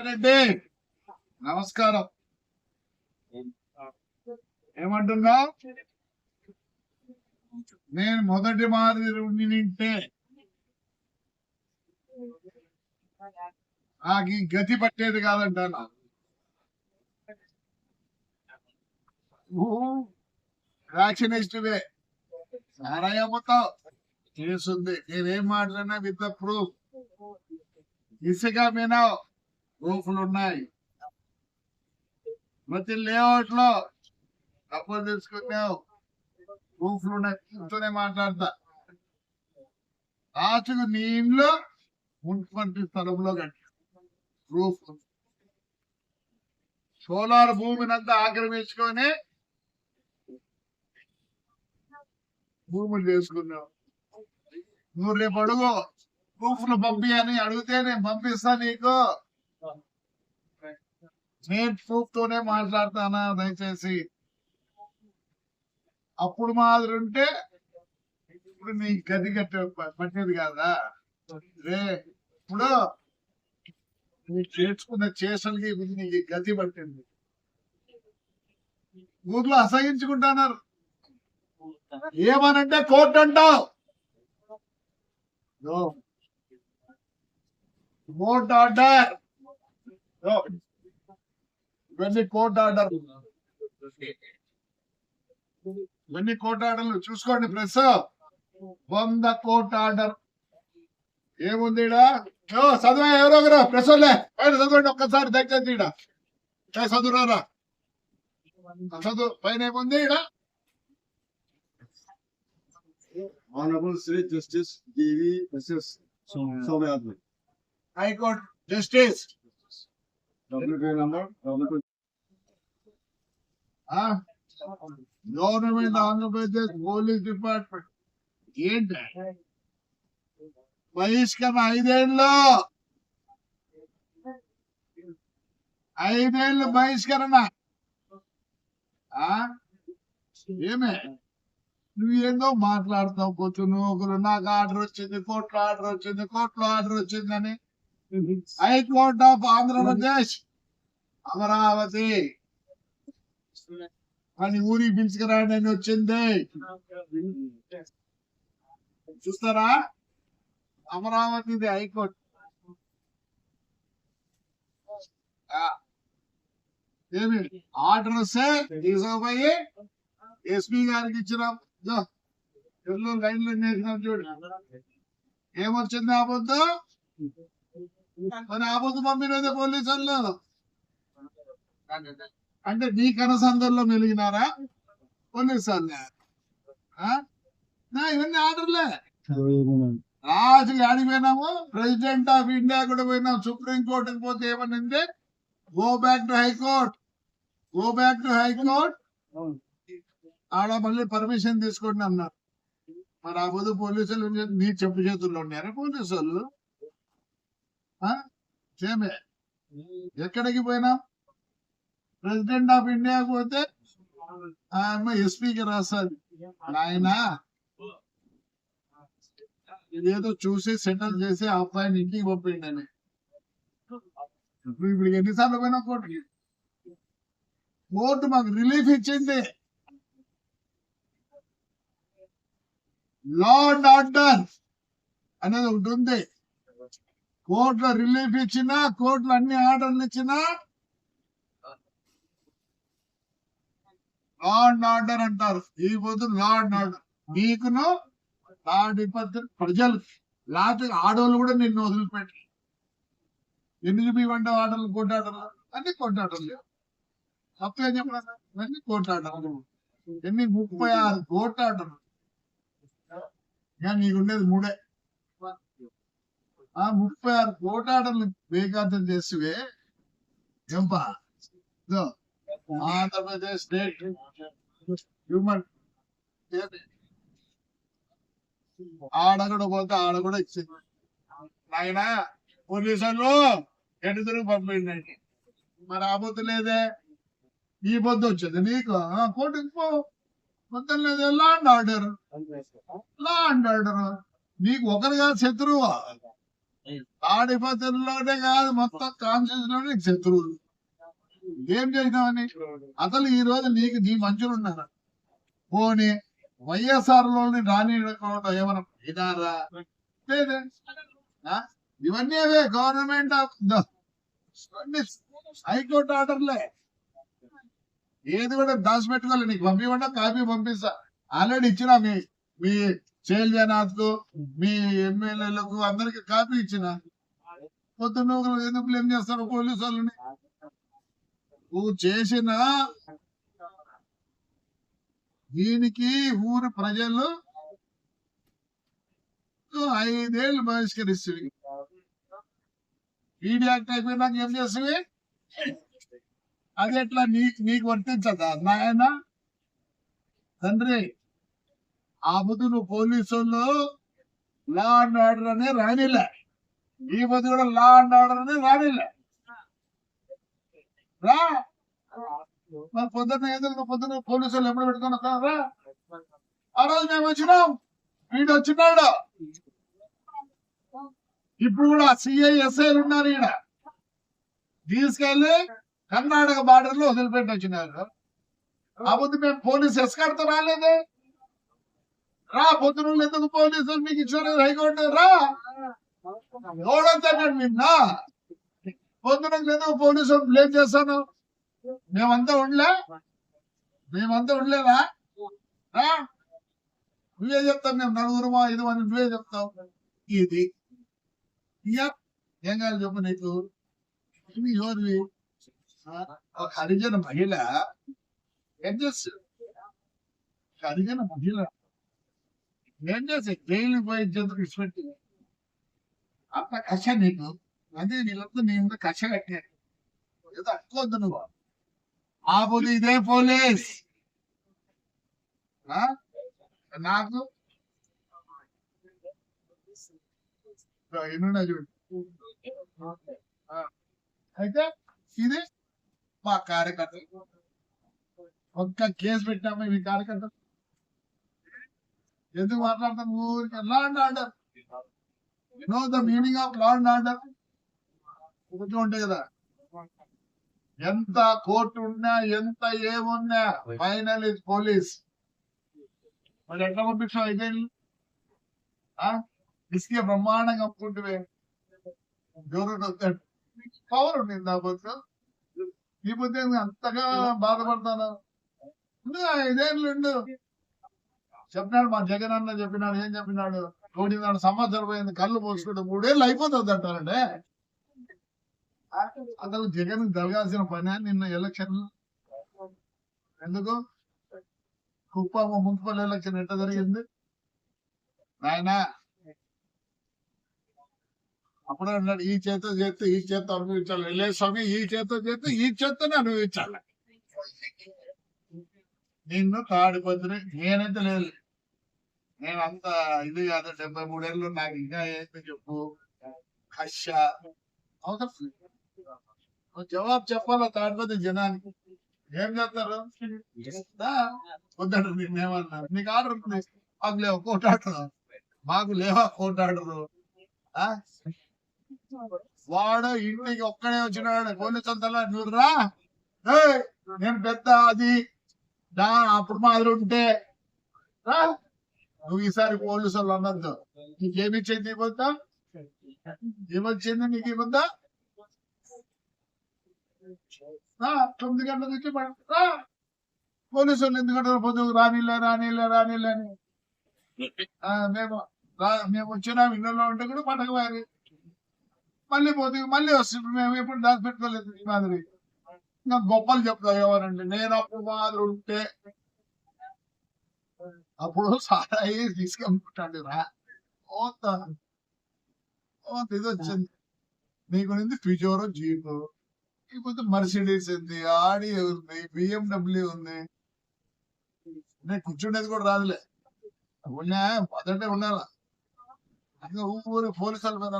రెడ్డి. నమస్కారం. ఏమంటున్నా నేను మొదటి మాదిరి నింటే నాకు ఈ గతి పట్టేది కాదంటాను? వ్యాక్సినేషన్వే సారయ్యపోతావు చేస్తుంది. నేనేం మాట్లాడినా విత్ ప్రూఫ్. ఇసుక మీద రూఫ్లు ఉన్నాయి. ప్రతి లేఅవుట్లో డబ్బులు తీసుకున్నావు. ప్రూఫ్లు ఉన్నాయి. మాట్లాడతా. లాస్ట్కు నీ ఇంట్లో మున్సిపాలిటీ స్థలంలో కట్టి. ప్రూఫ్ సోలార్ భూమినంతా ఆక్రమించుకొని భూములు చేసుకున్నావు. నువ్వు రేపు అడుగు. రూఫ్లు పంపి అని అడిగితే నేను పంపిస్తా నీకు. నేను ప్రూఫ్ తోనే మాట్లాడతానా? దయచేసి. అప్పుడు మాదిరి ఉంటే ఇప్పుడు నీ గది కట్టే పట్టేది కాదా? రే ఇప్పుడు నువ్వు చేర్చుకున్న చేసలకి ఇది నీకు గతి పట్టింది. ఊర్లో అసహించుకుంటున్నారు ఏమనంటే కోర్టు అంటావు. కోర్ట్ ఆర్డర్ ఇవన్నీ కోర్ట్ ఆర్డర్ ఇవన్నీ కోర్ట్ ఆర్డర్లు చూసుకోండి ప్రెస్ వంద కోర్ట్ ఆర్డర్ ఏముంది చదివా ఎవరో ఒకరు. ప్రెస్ వాళ్ళే. పైన చదవండి ఒక్కసారి దయచేసి ఏ చదువురారా? చదువు పైన ఏముంది ఈడ? Honorable Sri Justice D.V. Mrs. Somayadri. High court justice WK number, WK government Andhra Pradesh police department. ఏంటి? బహిష్కరణ ఐదేళ్ళు. ఐదేళ్ళు బహిష్కరణ. ఆ? ఏమే? నువ్వేందో మాట్లాడతావు కొంచెం ఒకరు నాకు ఆర్డర్ వచ్చింది కోర్టులో ఆర్డర్ వచ్చింది కోర్టులో ఆర్డర్ వచ్చిందని. High court of Andhra Pradesh. Amaravati. అని ఊరికి పిలుచుకురా అని వచ్చింది. చూస్తారా? అమరావతిది హైకోర్టు. ఏమి? ఆర్డర్ వస్తే తీసుకుపోయి ఎస్పీ గారికి ఇచ్చినాం. ఇదో, ఎల్లు లైన్లో నేసినాం చూడు. ఏమొచ్చింది ఆపొద్దు? మరి ఆపొద్దు పంపినది పోలీసు వాళ్ళు అంటే నీ కనసందర్లో మెలిగినారా? పోలీసు వాళ్ళు ఆ? ఇవన్నీ ఆర్డర్లే. రాజు ఆడిపోయినాము ప్రెసిడెంట్ ఆఫ్ ఇండియా కూడా పోయినాం సుప్రీం కోర్టుకి పోతే ఏమనింది? Go back to high court go back to high court ఆడ మళ్ళీ పర్మిషన్ తీసుకోండి అన్నారు. మరి ఆ పొద్దు పోలీసులు నీ చెప్పు చేతుల్లో ఉన్నారా పోలీసు వాళ్ళు ఆ? సేమే ఎక్కడికి పోయినా ప్రెసిడెంట్ ఆఫ్ ఇండియా పోతే ఆ ఎస్పీకి రాస్తుంది నాయనా ఇదేదో చూసి సెటిల్ చేసి ఆ అబ్బాయిని ఇంటికి పంపిండని ఇప్పుడు ఇప్పుడు ఎన్నిసార్లు పోయినా కోర్టుకి కోర్టు మాకు రిలీఫ్ ఇచ్చింది. లా అండ్ ఆర్డర్ అనేది ఒకటి ఉంది. కోర్టులో రిలీఫ్ ఇచ్చినా కోర్టులో అన్ని ఆర్డర్లు ఇచ్చినా లా అండ్ ఆర్డర్ అంటారు. ఈ పొద్దు లా అండ్ ఆర్డర్ నీకును లా డిపార్ట్మెంట్ ప్రజలు. లేకపోతే ఆడవాళ్ళు కూడా నిన్ను వదిలిపెట్టి ఎన్ని మీ వంట ఆటలు కొట్టాటలు అన్ని కొట్టాడరు తప్పేం చెప్పినా అన్ని కొట్టాటలు ఎన్ని ముప్పై ఆరు కోట్లాడరు కానీ నీకుండేది మూడే. ఆ ముప్పై ఆరు కోటాటలు బేకాతం చేసివే. ఎంపా ఇదో, ఆంధ్రప్రదేశ్ స్టేట్ హ్యూమన్ ఆడ కూడా పోతే ఆడ కూడా ఇచ్చింది. నాయన పోలీసులు ఎటు తిరుగు పంపిండండి మరి ఆ పొద్దు లేదే? ఈ పొద్దు వచ్చింది నీకు? కోర్టుకు పో. మొత్తం లేదు? Law and order. Law and order. నీకు ఒకరుగా శత్రువు. తాడిపత్రిలోనే కాదు మొత్తం కాన్స్టిట్యూషన్ శత్రువులు. ఏం చేసినావని? అసలు ఈ రోజు నీకు నీ మంచులు ఉన్నారా? పోనీ వైఎస్ఆర్లోని రానియకుండా ఏమన్నా ఇదారా లేదే. ఇవన్నీ అవే గవర్నమెంట్ ఆఫ్ హైకోర్టు ఆర్డర్లే. ఏది కూడా దాచిపెట్టుకోవాలి నీకు పంపివ్వండి? కాపీ పంపిస్తా. ఆల్రెడీ ఇచ్చిన మీ మీ సేల్ జనాథ్కు మీ ఎమ్మెల్యేలకు అందరికి కాపీ ఇచ్చిన. పొద్దున్న ఎందుకు బ్లేమ్ చేస్తారు పోలీసు వాళ్ళని? నువ్వు చేసిన దీనికి ఊరు ప్రజలు ఐదేళ్ళు బహిష్కరిస్తుంది ఈడీ యాక్ట్ అయిపోయినాక ఏం చేస్తుంది అది ఎట్లా నీకు నీకు వర్తించదా? నాయన తండ్రి ఆ బుద్ధు నువ్వు పోలీసు లా అండ్ ఆర్డర్ అనే రానిలే. ఈ బుద్ధి కూడా లా అండ్ ఆర్డర్ అనే రానిలే. రా. మరి పొద్దున్న నువ్వు పొద్దున్న పోలీసు వాళ్ళు ఎప్పుడు పెట్టుకుని వస్తారా ఆ రోజు మేము వచ్చినాం. వీడు వచ్చినాడు. ఇప్పుడు కూడా సిఐ ఎస్ఐలు ఉన్నారు ఈడ. తీసుకెళ్ళి కర్ణాటక బార్డర్లో వదిలిపెట్టి వచ్చినారు. ఆ పొద్దు మేము పోలీస్ ఎస్కార్తో రాలేదు. రా పొద్దున ఎందుకు పోలీసులు? మీకు ఇచ్చారు హైకోర్టు. రా. నిన్న. పొద్దున ఎందుకు పోలీసు బ్లేమ్ చేస్తాను. మేమంతా ఉండలే. మేమంతా ఉండలేదా? నువ్వే చెప్తావు? మేము నలుగురుమా? ఇది అని నువ్వే చెప్తావు? ఇది. ఏం కాదు చెప్పు నీకు? ఇది ఎవరివి ఒక హరిజన మహిళ. ఏం చేస్తు? హరిజన మహిళ. ఏం చేస్తే? జైలు పోయి ఇచ్చేందుకు ఇచ్చిపెట్టి అంత కష నీకు. అదే వీళ్ళంతా నీ మీద కక్ష కట్టారు ఏదో అట్టుకోవద్దు నువ్వు. ఆ ఇదే పోలీస్. ఆ? నాకు? ఎన్నున్నా చూడు. అయితే ఇది మా కార్యకర్త. ఒక్క కేసు పెట్టాము మీ కార్యకర్త. ఎందుకు మాట్లాడతాం? ఊరికి law and order know the meaning of law and order ఒకటి ఉంటాయి కదా. ఎంత కోర్టు ఉన్నా ఎంత ఏమున్నా ఫైనల్ ఇస్ పోలీస్. మరి ఎట్లా పంపించావు ఐదేళ్ళు ఇసుకే బ్రహ్మాండంగా అమ్ముకుంటువే గౌరవం వస్తాడు పవర్ ఉండింది ఆ బొత్తు ఈ బుద్ధి అంతగా బాధపడతాను? ఉండు, ఐదేళ్ళు ఉండు. చెప్పినాడు మా జగన్ అన్న చెప్పినాడు ఏం చెప్పినాడు? కోటినాడు సంవత్సరం పోయింది కళ్ళు పోసుకుంటే మూడేళ్ళు అయిపోతుంది అంటారంటే. అసలు జగన్ జరగాల్సిన పని నిన్న ఎలక్షన్ ఎందుకు? కుప్పం మున్సిపల్ ఎలక్షన్ ఎంత జరిగింది? నాయన. అప్పుడే అన్నాడు ఈ చేత చేస్తే ఈ చేత అనుభవించాలి. లేదు స్వామి ఈ చేత చేస్తే ఈ చేతనే అనుభవించాలి. నిన్ను తాడిపత్రి నేనైతే లేదు. నేను అంత ఇది కాదు డెబ్బై మూడేళ్ళు నాకు ఇంకా ఏంటి చెప్పు? కష్ట. అవసరం జవాబు చెప్పాలా? కాకపోతే జనానికి. ఏం చేస్తారు? దా, వద్దంటారు నీకు నీకు ఆర్డర్ ఉంది మాకు లేవు కోర్టు ఆర్డర్ మాకు లేవా కోర్టు ఆర్డర్ వాడు ఇంటికి ఒక్కడే వచ్చినాడు. పోలీసు అంతలా నువ్వు నేను పెద్ద అది. దా అప్పుడు మాదిరి ఉంటే. నువ్వు ఈసారి పోలీసు వాళ్ళు అన్నద్దు నీకేమిచ్చింది ఈ ఏమొచ్చింది నీకు ఈ తొమ్మిది గంటల నుంచి రా పోలీసు ఎందుకంటారు ఎందుకంటే పొద్దు రానిలే రానిలే రానిలే అని. మేము మేము వచ్చినా ఇళ్ళలో ఉంటే కూడా పండగ వారి మళ్ళీ పోతే మళ్ళీ వస్తుంది. మేము ఎప్పుడు దాచి పెట్టుకోలేదు ఈ మాదిరి. ఇంకా గొప్పలు చెప్తారు ఎవరండి నేను అప్పుడు మాదిరి ఉంటే అప్పుడు సారాయి తీసుకెళ్ళుకుంటాడు రా. ఓత ఓత ఇది వచ్చింది. నీకు ఉంది ఫ్యూచర్ జీప్ లేకపోతే మర్సిడీస్ ఉంది ఆడి ఉంది బిఎండబ్ల్యూ ఉంది. నేను కూర్చుండేది కూడా రాదులే. ఉన్నా మొదటే ఉండాలా? ఇంకా ఊరు పోలీసుల మీద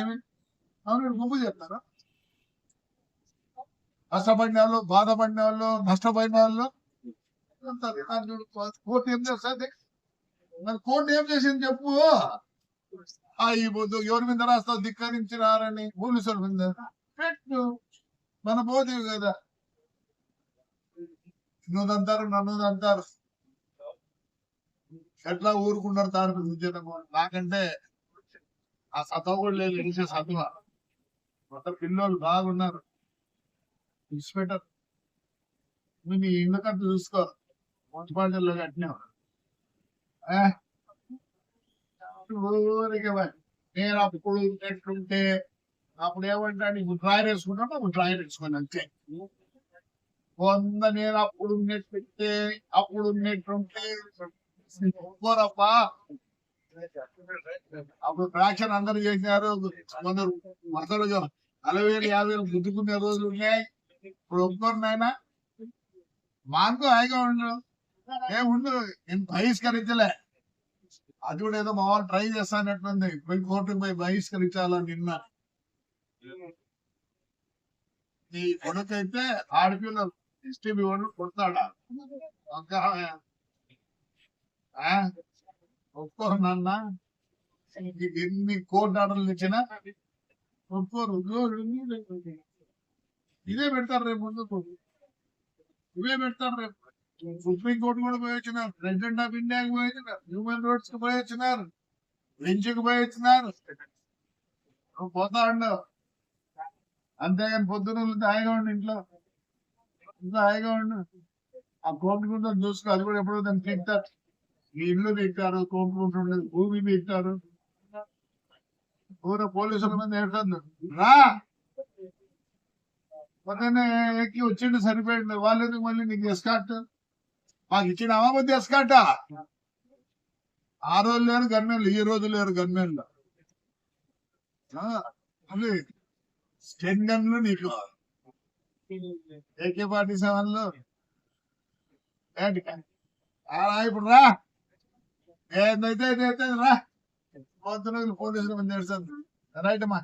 ఏమి? అవును వీడు చెప్తారా కష్టపడిన వాళ్ళు బాధపడిన వాళ్ళు నష్టపోయిన వాళ్ళు. చూడు, కోర్టు ఏం చేస్తుంది మరి కోర్టు ఏం చేసింది చెప్పు? ఆ ఈ ఎవరి మీద రాస్తావు? ధిక్కరించినారని పోలీసుల మీద. పెట్టు మన పోతేవి కదా. నువ్వు అంటారు నన్ను ఎట్లా ఊరుకున్నారు తారు జనము నాకంటే ఆ సత్వ కూడా లేదు తెలిసే సత్వ. మొత్తం పిల్లలు బాగున్నారు. ఇన్స్పెక్టర్ నువ్వు నీ కట్టు చూసుకో. మున్సిపాలిటీలో కట్టినావు. ఏ? ఊరికే నేను అప్పుడు ఎట్లుంటే అప్పుడు ఏమంటే నీకు డ్రాయర్ వేసుకుంటా నువ్వు డ్రాయర్ వేసుకోండి అంతే. వంద నేను అప్పుడు ఉన్నట్టుంటే అప్పుడు ఉన్నట్టుంటే ఒప్పుకోరప్పా అప్పుడు ఫ్రాక్షన్ అందరు చేసినారు. కొందరు మసలుగా అరవై వేలు యాభై వేలు గుద్దుకునే రోజులు ఉన్నాయి. ఇప్పుడు ఒప్పుకోరు నాయన? మాకు హాయిగా ఉండు. ఏముండు నేను బహిష్కరించలే. అది కూడా ఏదో మా వాళ్ళు ట్రై చేస్తానట్టుంది పోయి కోర్టుకు పోయి బహిష్కరించాలని నిన్న? నీ కొడుకైతే ఆడపిల్ల ఎస్టీబీ వాడు కొడతాడా? ఒప్పుకోరు నాన్న. ఎన్ని కోర్టు ఆర్డర్లు ఇచ్చినా ఒప్పుకోరు. ఇదే పెడతారు రేపు ముందుకు ఇవే పెడతారు రేపు. సుప్రీం కోర్టు కూడా పోయి వచ్చినారు. ప్రెసిడెంట్ ఆఫ్ ఇండియాకి పోయి వచ్చినారు. హ్యూమన్ రైట్స్కి పోయి వచ్చినారు. బెంచ్కి పోయి వచ్చినారు. పోతా ఉండవు అంతేగాని పొద్దున ఉంటే హాయిగా ఉండు ఇంట్లో. ఇంట్లో హాయిగా ఉండు. ఆ కోర్టు చూసుకో అది కూడా ఎప్పుడో దాన్ని తింటారు. మీ ఇల్లు తింటారు కోర్టు ఉండదు భూమి తింటారు. ఊర పోలీసుల మీద ఏడుతుంది రా! పొద్దున్నే ఎక్కి వచ్చిండు సరిపోయింది వాళ్ళు ఎందుకు మళ్ళీ నీకు ఎస్కాట్ మాకు ఇచ్చిన అమాబద్ది ఎస్కాట ఆ? రోజు లేరు గన్మెన్లు ఈ రోజు లేరు గన్మెన్లు. మళ్ళీ స్టెన్ గన్లు నీకు. ఏకే ఫార్టీ సెవెన్లు? ఇప్పుడు రా. ఏదైతే రా. పోతున్న పోలీసులు మంది రైట్ అమ్మా.